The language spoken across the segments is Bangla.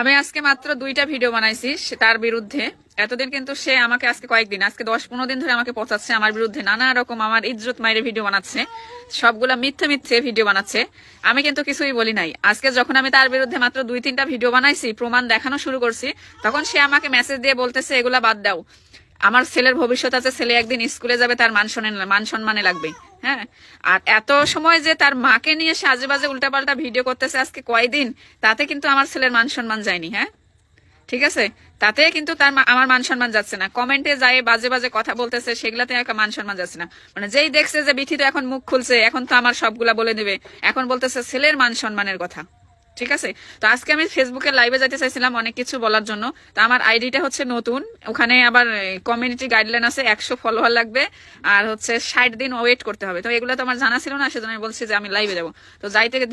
আমি আজকে মাত্র দুইটা ভিডিও বানাইছি তার বিরুদ্ধে। এতদিন কিন্তু সে আমাকে আজকে কয়েকদিন, আজকে দশ পনেরো দিন ধরে আমাকে পচাচ্ছে আমার বিরুদ্ধে। নানা রকম আমার ইজ্জত মাইরে ভিডিও বানাচ্ছে। সবগুলা মিথ্যে মিথ্যে ভিডিও বানাচ্ছে। আমি কিন্তু কিছুই বলি নাই। আজকে যখন আমি তার বিরুদ্ধে মাত্র দুই, তিনটা ভিডিও বানাইছি, প্রমাণ দেখানো শুরু করছি, তখন সে আমাকে মেসেজ দিয়ে বলতেছে, এগুলা বাদ দাও। আমার ছেলের ভবিষ্যৎ আছে, ছেলে একদিন স্কুলে যাবে, তার মান সম্মানে লাগবে। হ্যাঁ? আর এত সময় যে তার মাকে নিয়ে সাজে বাজে উল্টাপাল্টা ভিডিও করতেছে আজকে কয়দিন, তাতে কিন্তু আমার ছেলের মান সম্মান যায়নি হ্যাঁ? ঠিক আছে? তাতে কিন্তু তার আমার মান সম্মান যাচ্ছে না। কমেন্টে যায় বাজে বাজে কথা বলতেছে, সেগুলাতে মান সম্মান যাচ্ছে না। মানে যেই দেখছে যে বিথি তো এখন মুখ খুলছে, এখন তো আমার সবগুলা বলে দেবে। এখন বলতেছে ছেলের মান সম্মানের কথা। ঠিক আছে? তো আজকে আমি ফেসবুকে লাইভে যেতে চাইছিলাম অনেক কিছু বলার জন্য। তো আমার আইডিটা হচ্ছে নতুন। ওখানে আবার কমিউনিটি গাইডলাইন আছে, একশো ফলোয়ার লাগবে। আর হচ্ছে ষাট দিন ওয়েট করতে হবে। তো এগুলো তো আমার জানা ছিল না, সেজন্য আমি বলছি যে আমি লাইভে যাব। তো যাই থেকে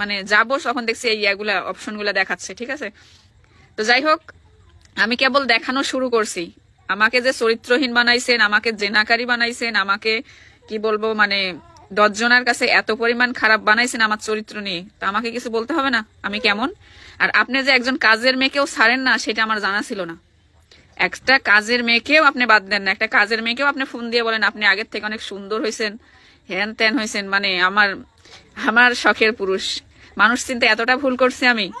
মানে যাব, তখন দেখছি এই এগুলা অপশনগুলো দেখাচ্ছে, ঠিক আছে? তো যাই হোক, আমি কেবল দেখানো শুরু করছি। আমাকে যে চরিত্রহীন বানাইছেন, আমাকে জেনাকারী বানাইছেন, আমাকে, কি বলব মানে দশজনের কাছে এত পরিমাণ খারাপ বানাইছেন আমার চরিত্র নিয়ে, তা আমাকে কিছু বলতে হবে না? আমি কেমন? আর আপনি যে একজন কাজের মেয়েকেও ছাড়েন না, সেটা আমার জানা ছিল না। একটা কাজের মেয়েকেও আপনি বাদ দেন না। একটা কাজের মেয়েকেও আপনি ফোন দিয়ে বলেন, আপনি আগের থেকে অনেক সুন্দর হয়েছেন হ্যান ত্যান হয়েছেন মানে আমার আমার শখের পুরুষ। মানুষ চিন্তা এতটা ভুল করছি আমি।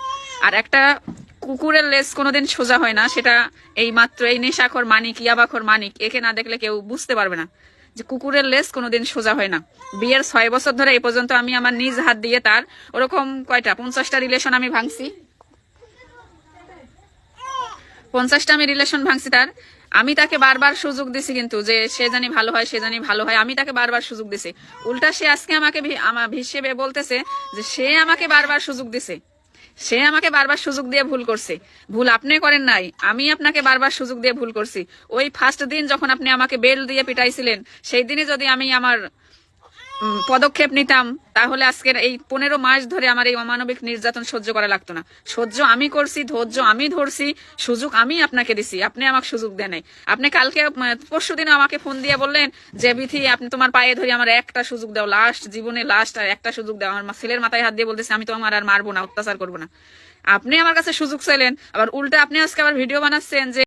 আর একটা কুকুরের লেজ কোনোদিন সোজা হয় না, সেটা এই মাত্র এই নেশাখর মানিক, ইয়াবাখর মানিক, একে না দেখলে কেউ বুঝতে পারবে না। যে কুকুরের লেস কোনোদিন সোজা হয় না। বিয়ের ছয় বছর ধরে এই পর্যন্ত আমি আমার নিজ হাত দিয়ে তার ওরকম কয়টা? পঞ্চাশটা রিলেশন আমি ভাঙছি। পঞ্চাশটা আমি রিলেশন ভাঙছি তার। আমি তাকে বারবার সুযোগ দিছি কিন্তু যে সে জানি ভালো হয়, সে জানি ভালো হয়। আমি তাকে বারবার সুযোগ দিছি। উল্টা সে আজকে আমাকে আমার হিসেবে বলতেছে যে সে আমাকে বারবার সুযোগ দিছে। সে আমাকে বারবার সুযোগ দিয়ে ভুল করছে। ভুল আপনি করেন নাই, আমি আপনাকে বারবার সুযোগ দিয়ে ভুল করছি। ওই ফার্স্ট দিন যখন আপনি আমাকে বেল দিয়ে পিটাইছিলেন, সেই দিনই যদি আমি আমার পদক্ষেপ নিতাম, তাহলে আজকের এই পনেরো মাস ধরে আমার এই অমানবিক নির্যাতন সহ্য করা লাগতো না। সহ্য আমি করছি, ধৈর্য আমি ধরছি, সুযোগ আমি আপনাকে দিছি, আপনি আমাকে সুযোগ দেন আপনি কালকে পরশু দিন আমাকে ফোন দিয়ে বললেন যে, বিথি, আপনি তোমার পায়ে ধরে আমার একটা সুযোগ দাও লাস্ট জীবনে লাস্ট আর একটা সুযোগ দাও। আমার ছেলের মাথায় হাত দিয়ে বলতেছে, আমি তোমার আর মারবো না, অত্যাচার করব না। আপনি আমার কাছে সুযোগ চাইলেন, আবার উল্টা আপনি আজকে আবার ভিডিও বানাচ্ছেন যে